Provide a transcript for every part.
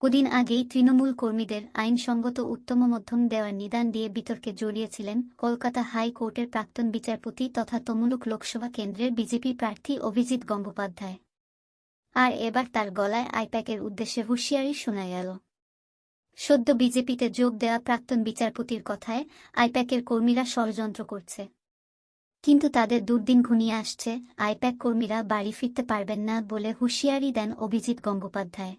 কদিন আগেই তৃণমূল কর্মীদের আইনসঙ্গত উত্তম মধ্যম দেওয়ার নিদান দিয়ে বিতর্কে জড়িয়েছিলেন কলকাতা হাইকোর্টের প্রাক্তন বিচারপতি তথা তমলুক লোকসভা কেন্দ্রের বিজেপি প্রার্থী অভিজিৎ গঙ্গোপাধ্যায়। আর এবার তার গলায় আইপ্যাকের উদ্দেশ্যে হুঁশিয়ারি শোনা গেল। সদ্য বিজেপিতে যোগ দেওয়া প্রাক্তন বিচারপতির কথায় আইপ্যাকের কর্মীরা ষড়যন্ত্র করছে। কিন্তু তাদের দুর্দিন ঘনিয়ে আসছে, আইপ্যাক কর্মীরা বাড়ি ফিরতে পারবেন না বলে হুঁশিয়ারি দেন অভিজিৎ গঙ্গোপাধ্যায়।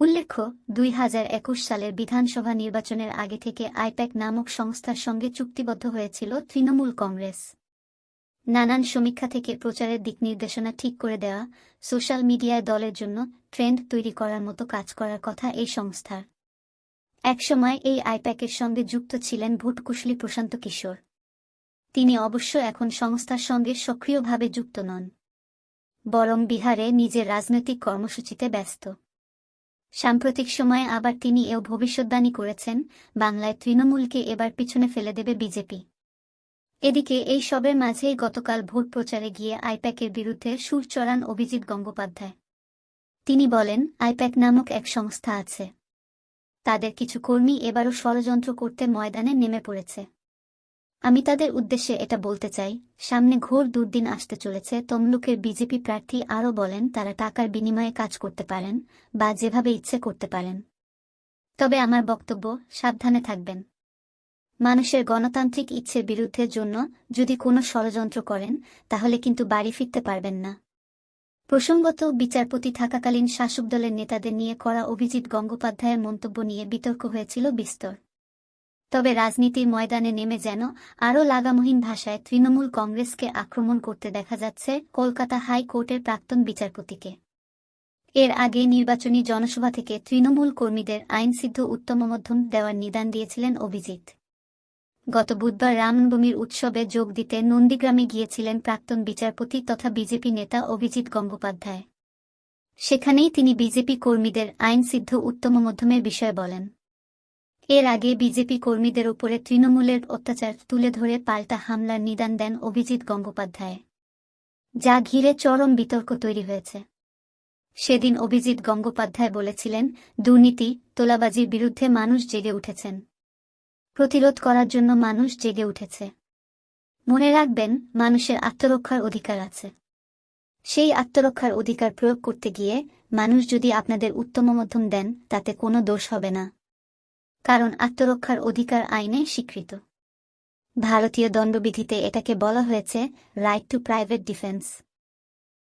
উল্লেখ্য, দুই হাজার একুশ সালের বিধানসভা নির্বাচনের আগে থেকে আইপ্যাক নামক সংস্থার সঙ্গে চুক্তিবদ্ধ হয়েছিল তৃণমূল কংগ্রেস। নানান সমীক্ষা থেকে প্রচারের দিক নির্দেশনা ঠিক করে দেওয়া, সোশ্যাল মিডিয়ায় দলের জন্য ট্রেন্ড তৈরি করার মতো কাজ করার কথা এই সংস্থার। একসময় এই আইপ্যাকের সঙ্গে যুক্ত ছিলেন ভোটকুশলী প্রশান্ত কিশোর। তিনি অবশ্য এখন সংস্থার সঙ্গে সক্রিয়ভাবে যুক্ত নন। বরং বিহারে নিজের রাজনৈতিক কর্মসূচিতে ব্যস্ত। সাম্প্রতিক সময়ে আবার তিনি এও ভবিষ্যদ্বাণী করেছেন, বাংলায় তৃণমূলকে এবার পিছনে ফেলে দেবে বিজেপি। এদিকে এই সবের মাঝেই গতকাল ভোট প্রচারে গিয়ে আইপ্যাকের বিরুদ্ধে সুর চড়ান অভিজিৎ গঙ্গোপাধ্যায়। তিনি বলেন, আইপ্যাক নামক এক সংস্থা আছে। তাদের কিছু কর্মী এবারও ষড়যন্ত্র করতে ময়দানে নেমে পড়েছে। আমি তাদের উদ্দেশ্যে এটা বলতে চাই। সামনে ঘোর দুর্দিন আসতে চলেছে। তমলুকের বিজেপি প্রার্থী আরও বলেন, তারা টাকার বিনিময়ে কাজ করতে পারেন বা যেভাবে ইচ্ছে করতে পারেন। তবে আমার বক্তব্য, সাবধানে থাকবেন। মানুষের গণতান্ত্রিক ইচ্ছের বিরুদ্ধে জন্য যদি কোনো ষড়যন্ত্র করেন, তাহলে কিন্তু বাড়ি ফিরতে পারবেন না। প্রসঙ্গত, বিচারপতি থাকাকালীন শাসক দলের নেতাদের নিয়ে করা অভিজিৎ গঙ্গোপাধ্যায়ের মন্তব্য নিয়ে বিতর্ক হয়েছিল বিস্তর। তবে রাজনীতির ময়দানে নেমে যেন আরও লাগামহীন ভাষায় তৃণমূল কংগ্রেসকে আক্রমণ করতে দেখা যাচ্ছে কলকাতা হাইকোর্টের প্রাক্তন বিচারপতিকে। এর আগে নির্বাচনী জনসভা থেকে তৃণমূল কর্মীদের আইনসিদ্ধ উত্তম মধ্যম দেওয়ার নিদান দিয়েছিলেন অভিজিৎ। গত বুধবার রামনবমীর উৎসবে যোগ দিতে নন্দীগ্রামে গিয়েছিলেন প্রাক্তন বিচারপতি তথা বিজেপি নেতা অভিজিৎ গঙ্গোপাধ্যায়। সেখানেই তিনি বিজেপি কর্মীদের আইনসিদ্ধ উত্তম মধ্যমের বিষয়ে বলেন। এর আগে বিজেপি কর্মীদের উপরে তৃণমূলের অত্যাচার তুলে ধরে পাল্টা হামলার নিদান দেন অভিজিৎ গঙ্গোপাধ্যায়। যা ঘিরে চরম বিতর্ক তৈরি হয়েছে। সেদিন অভিজিৎ গঙ্গোপাধ্যায় বলেছিলেন, দুর্নীতি, তোলাবাজির বিরুদ্ধে মানুষ জেগে উঠেছেন। প্রতিরোধ করার জন্য মানুষ জেগে উঠেছে। মনে রাখবেন, মানুষের আত্মরক্ষার অধিকার আছে। সেই আত্মরক্ষার অধিকার প্রয়োগ করতে গিয়ে মানুষ যদি আপনাদের উত্তম মধ্যম দেন, তাতে কোনো দোষ হবে না। কারণ আত্মরক্ষার অধিকার আইনে স্বীকৃত। ভারতীয় দণ্ডবিধিতে এটাকে বলা হয়েছে রাইট টু প্রাইভেট ডিফেন্স